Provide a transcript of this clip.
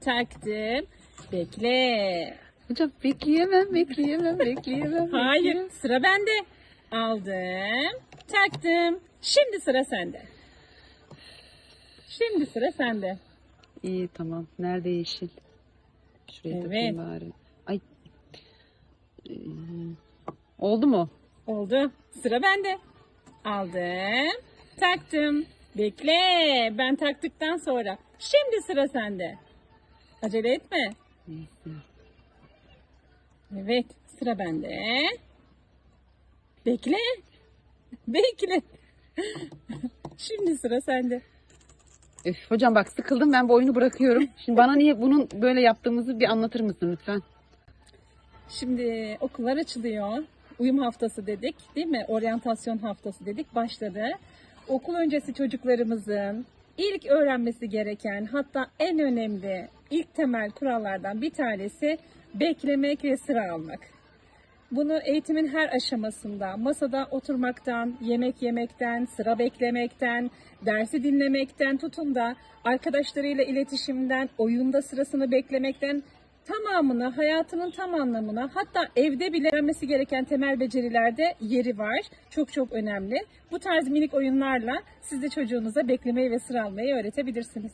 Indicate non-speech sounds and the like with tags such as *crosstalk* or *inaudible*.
Taktım. Bekle. Hocam bekleyemem, bekleyemem, bekleyemem. Hayır, sıra bende. Aldım, taktım. Şimdi sıra sende. Şimdi sıra sende. İyi tamam. Nerede yeşil? Şuraya Evet. takayım bari. Ay. Ee, oldu mu? Oldu. Sıra bende. Aldım, taktım. Bekle, ben taktıktan sonra. Şimdi sıra sende. Acele etme. Evet, sıra bende. Bekle. Bekle. *laughs* Şimdi sıra sende. Öf, hocam bak sıkıldım ben bu oyunu bırakıyorum. Şimdi bana niye bunun böyle yaptığımızı bir anlatır mısın lütfen? Şimdi okullar açılıyor. Uyum haftası dedik değil mi? Oryantasyon haftası dedik. Başladı. Okul öncesi çocuklarımızın ilk öğrenmesi gereken hatta en önemli ilk temel kurallardan bir tanesi beklemek ve sıra almak. Bunu eğitimin her aşamasında masada oturmaktan, yemek yemekten, sıra beklemekten, dersi dinlemekten tutun da arkadaşlarıyla iletişimden, oyunda sırasını beklemekten tamamını, hayatının tam anlamına hatta evde bile öğrenmesi gereken temel becerilerde yeri var. Çok çok önemli. Bu tarz minik oyunlarla siz de çocuğunuza beklemeyi ve sıra almayı öğretebilirsiniz.